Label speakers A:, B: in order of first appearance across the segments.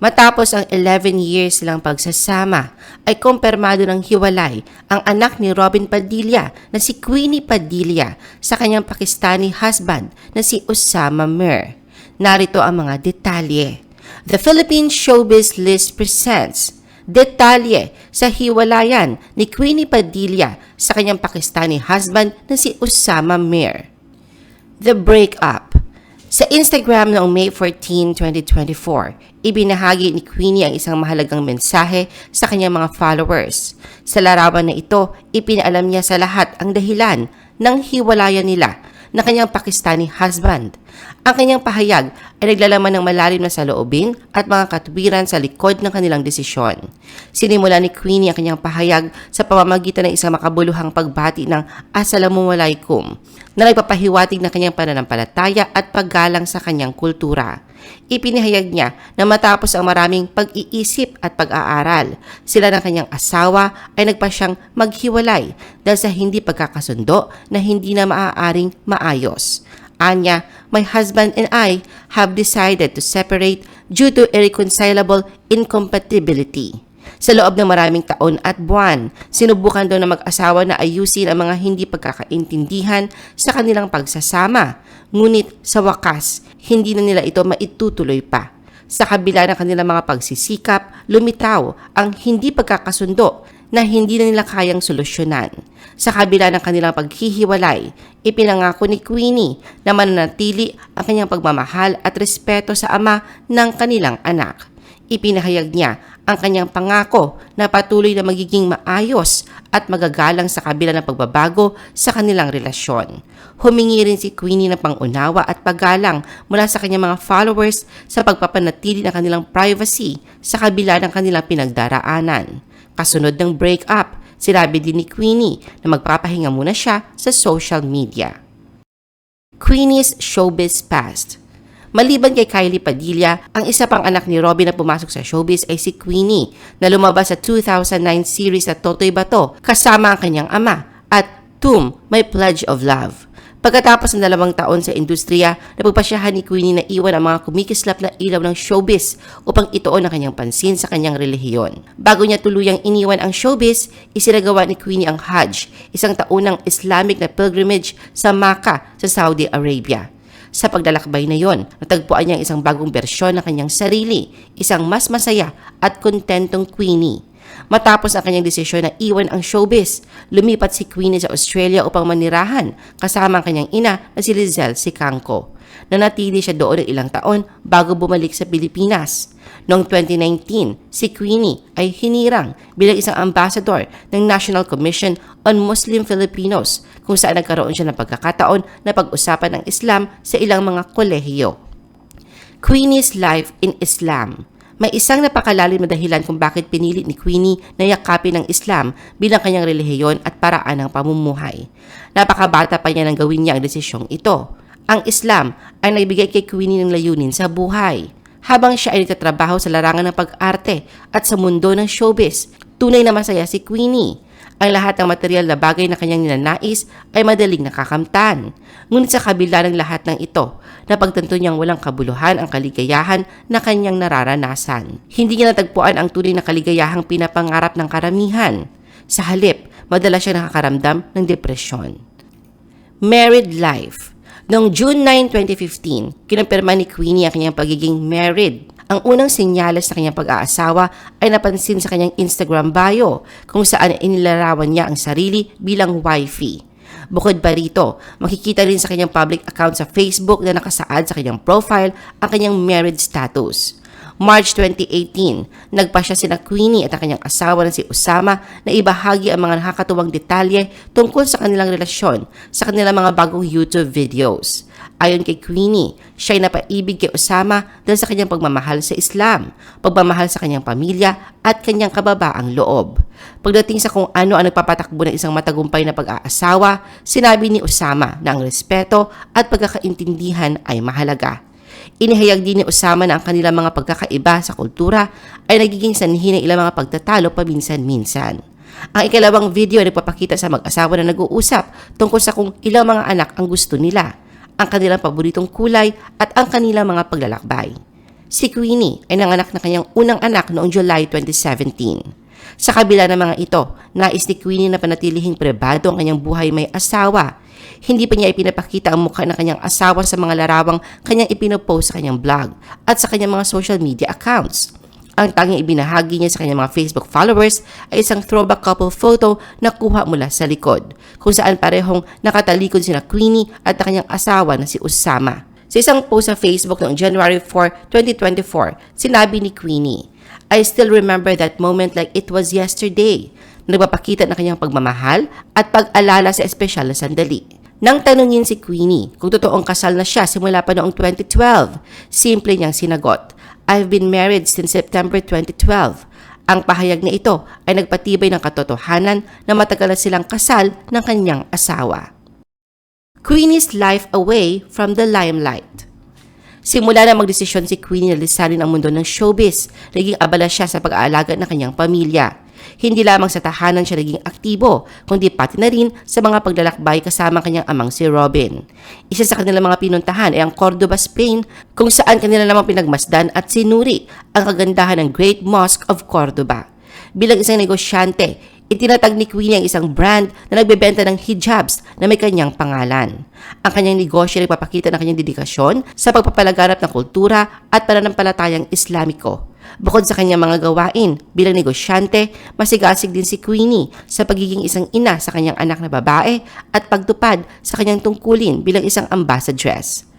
A: Matapos ang 11 years silang pagsasama, ay kumpirmado ng hiwalay ang anak ni Robin Padilla na si Queenie Padilla sa kanyang Pakistani husband na si Osama Mir. Narito ang mga detalye. The Philippine Showbiz List presents detalye sa hiwalayan ni Queenie Padilla sa kanyang Pakistani husband na si Osama Mir. The Breakup Sa Instagram noong May 14, 2024, ibinahagi ni Queenie ang isang mahalagang mensahe sa kanyang mga followers. Sa larawan na ito, ipinaalam niya sa lahat ang dahilan ng hiwalayan nila na kanyang Pakistani husband. Ang kanyang pahayag ay naglalaman ng malalim na saloobin at mga katwiran sa likod ng kanilang desisyon. Sinimula ni Queenie ang kanyang pahayag sa pamamagitan ng isang makabuluhang pagbati ng Assalamualaikum na nagpapahiwatig ng kanyang pananampalataya at paggalang sa kanyang kultura. Ipinahayag niya na matapos ang maraming pag-iisip at pag-aaral, sila ng kanyang asawa ay nagpa siyang maghiwalay dahil sa hindi pagkakasundo na hindi na maaaring maayos. Anya, my husband and I have decided to separate due to irreconcilable incompatibility. Sa loob ng maraming taon at buwan, sinubukan daw na mag-asawa na ayusin ang mga hindi pagkakaintindihan sa kanilang pagsasama. Ngunit sa wakas, hindi na nila ito maitutuloy pa. Sa kabila ng kanilang mga pagsisikap, lumitaw ang hindi pagkakasundo na hindi na nila kayang solusyonan. Sa kabila ng kanilang paghihiwalay, ipinangako ni Queenie na mananatili ang kanyang pagmamahal at respeto sa ama ng kanilang anak. Ipinahayag niya ang kanyang pangako na patuloy na magiging maayos at magagalang sa kabila ng pagbabago sa kanilang relasyon. Humingi rin si Queenie ng pangunawa at paggalang mula sa kanyang mga followers sa pagpapanatili ng kanilang privacy sa kabila ng kanilang pinagdaraanan. Kasunod ng breakup, sinabi din ni Queenie na magpapahinga muna siya sa social media. Queenie's Showbiz Past Maliban kay Kylie Padilla, ang isa pang anak ni Robin na pumasok sa showbiz ay si Queenie na lumabas sa 2009 series na Totoy Bato kasama ang kanyang ama at Tum, My Pledge of Love. Pagkatapos ng dalawang taon sa industriya, napagpasyahan ni Queenie na iwan ang mga kumikislap na ilaw ng showbiz upang ituon ang kanyang pansin sa kanyang relihiyon. Bago niya tuluyang iniwan ang showbiz, isinagawa ni Queenie ang Hajj, isang taunang Islamic na pilgrimage sa Makkah sa Saudi Arabia. Sa paglalakbay na yon, natagpuan niya ang isang bagong bersyon ng kanyang sarili, isang mas masaya at kontentong Queenie. Matapos ang kanyang desisyon na iwan ang showbiz, lumipat si Queenie sa Australia upang manirahan kasama ang kanyang ina na si Lizelle Sicangco. Nanatili siya doon ng ilang taon bago bumalik sa Pilipinas. Noong 2019, si Queenie ay hinirang bilang isang ambassador ng National Commission on Muslim Filipinos kung saan nagkaroon siya ng pagkakataon na pag-usapan ng Islam sa ilang mga kolehiyo. Queenie's Life in Islam may isang napakalalim na dahilan kung bakit pinili ni Queenie na yakapin ng Islam bilang kanyang relihiyon at paraan ng pamumuhay. Napakabata pa niya nang gawin niya ang desisyong ito. Ang Islam ay nagbigay kay Queenie ng layunin sa buhay. Habang siya ay nagtatrabaho sa larangan ng pag-arte at sa mundo ng showbiz, tunay na masaya si Queenie. Ang lahat ng material na bagay na kanyang ninanais ay madaling nakakamtan. Ngunit sa kabila ng lahat ng ito, napagtanto niyang walang kabuluhan ang kaligayahan na kanyang nararanasan. Hindi niya natagpuan ang tunay na kaligayahang pinapangarap ng karamihan. Sa halip, madalas siya nakakaramdam ng depresyon. Married Life Noong June 9, 2015, kinumpirma ni Queenie ang kanyang pagiging married. Ang unang senyales sa kanyang pag-aasawa ay napansin sa kanyang Instagram bio kung saan inilarawan niya ang sarili bilang wifey. Bukod pa rito, makikita rin sa kanyang public account sa Facebook na nakasaad sa kanyang profile ang kanyang married status. March 2018, nagpa siya sina Queenie at ang kanyang asawa na si Osama na ibahagi ang mga nakakatuwang detalye tungkol sa kanilang relasyon sa kanilang mga bagong YouTube videos. Ayon kay Queenie, siya ay napaibig kay Osama dahil sa kanyang pagmamahal sa Islam, pagmamahal sa kanyang pamilya at kanyang kababaang loob. Pagdating sa kung ano ang nagpapatakbo ng isang matagumpay na pag-aasawa, sinabi ni Osama na ang respeto at pagkakaintindihan ay mahalaga. Inihayag din ni Osama na ang kanilang mga pagkakaiba sa kultura ay nagiging sanhi ng ilang mga pagtatalo paminsan-minsan. Ang ikalawang video ay nagpapakita sa mag-asawa na nag-uusap tungkol sa kung ilang mga anak ang gusto nila, ang kanilang paboritong kulay at ang kanilang mga paglalakbay. Si Queenie ay nanganak na kanyang unang anak noong July 2017. Sa kabila ng mga ito, nais ni Queenie na panatilihing pribado ang kanyang buhay may asawa. Hindi pa niya ipinapakita ang mukha ng kanyang asawa sa mga larawang kanyang ipinopost sa kanyang blog at sa kanyang mga social media accounts. Ang tanging ibinahagi niya sa kanyang mga Facebook followers ay isang throwback couple photo na kuha mula sa likod, kung saan parehong nakatalikod sina Queenie at ang kanyang asawa na si Usama. Sa isang post sa Facebook noong January 4, 2024, sinabi ni Queenie, I still remember that moment like it was yesterday. Nagpapakita ng kanyang pagmamahal at pag-alala sa espesyal na sandali. Nang tanungin si Queenie kung totoong kasal na siya simula pa noong 2012, simple niyang sinagot, I've been married since September 2012. Ang pahayag na ito ay nagpatibay ng katotohanan na matagal na silang kasal ng kanyang asawa. Queenie's life away from the limelight. Simula na magdesisyon si Queenie na lisanin ang mundo ng showbiz, naging abala siya sa pag-aalaga ng kanyang pamilya. Hindi lamang sa tahanan siya naging aktibo, kundi pati na rin sa mga paglalakbay kasama ang kanyang amang si Robin. Isa sa kanilang mga pinuntahan ay ang Cordoba, Spain, kung saan kanila namang pinagmasdan at sinuri ang kagandahan ng Great Mosque of Cordoba. Bilang isang negosyante, itinatag ni Queenie ang isang brand na nagbebenta ng hijabs na may kanyang pangalan. Ang kanyang negosyo ay nagpapakita ng kanyang dedikasyon sa pagpapalaganap ng kultura at pananampalatayang Islamiko. Bukod sa kanyang mga gawain bilang negosyante, masigasig din si Queenie sa pagiging isang ina sa kanyang anak na babae at pagtupad sa kanyang tungkulin bilang isang ambassadress.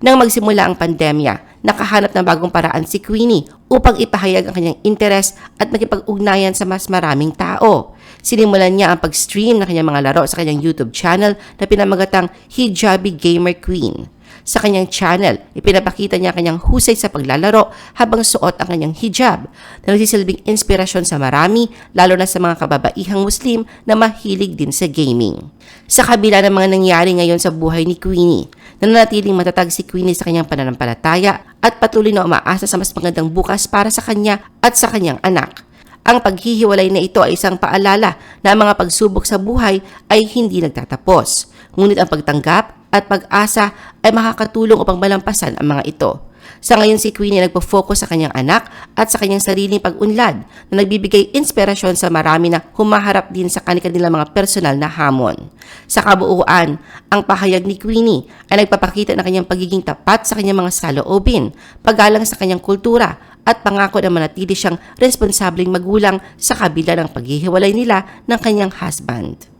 A: Nang magsimula ang pandemya, nakahanap ng bagong paraan si Queenie upang ipahayag ang kanyang interes at makipag-ugnayan sa mas maraming tao. Sinimulan niya ang pag-stream ng kanyang mga laro sa kanyang YouTube channel na pinamagatang Hijabi Gamer Queen. Sa kanyang channel, ipinapakita niya ang kanyang husay sa paglalaro habang suot ang kanyang hijab na nagsisilbing inspirasyon sa marami, lalo na sa mga kababaihang Muslim na mahilig din sa gaming. Sa kabila ng mga nangyari ngayon sa buhay ni Queenie, nananatiling matatag si Queenie sa kanyang pananampalataya at patuloy na umaasa sa mas magandang bukas para sa kanya at sa kanyang anak. Ang paghihiwalay na ito ay isang paalala na ang mga pagsubok sa buhay ay hindi nagtatapos. Ngunit ang pagtanggap at pag-asa ay makakatulong upang malampasan ang mga ito. Sa ngayon si Queenie nagpo-focus sa kanyang anak at sa kanyang sariling pag-unlad na nagbibigay inspirasyon sa marami na humaharap din sa kanilang mga personal na hamon. Sa kabuuan, ang pahayag ni Queenie ay nagpapakita ng kanyang pagiging tapat sa kanyang mga saloobin, paggalang sa kanyang kultura at pangako na manatili siyang responsableng magulang sa kabila ng paghihiwalay nila ng kanyang husband.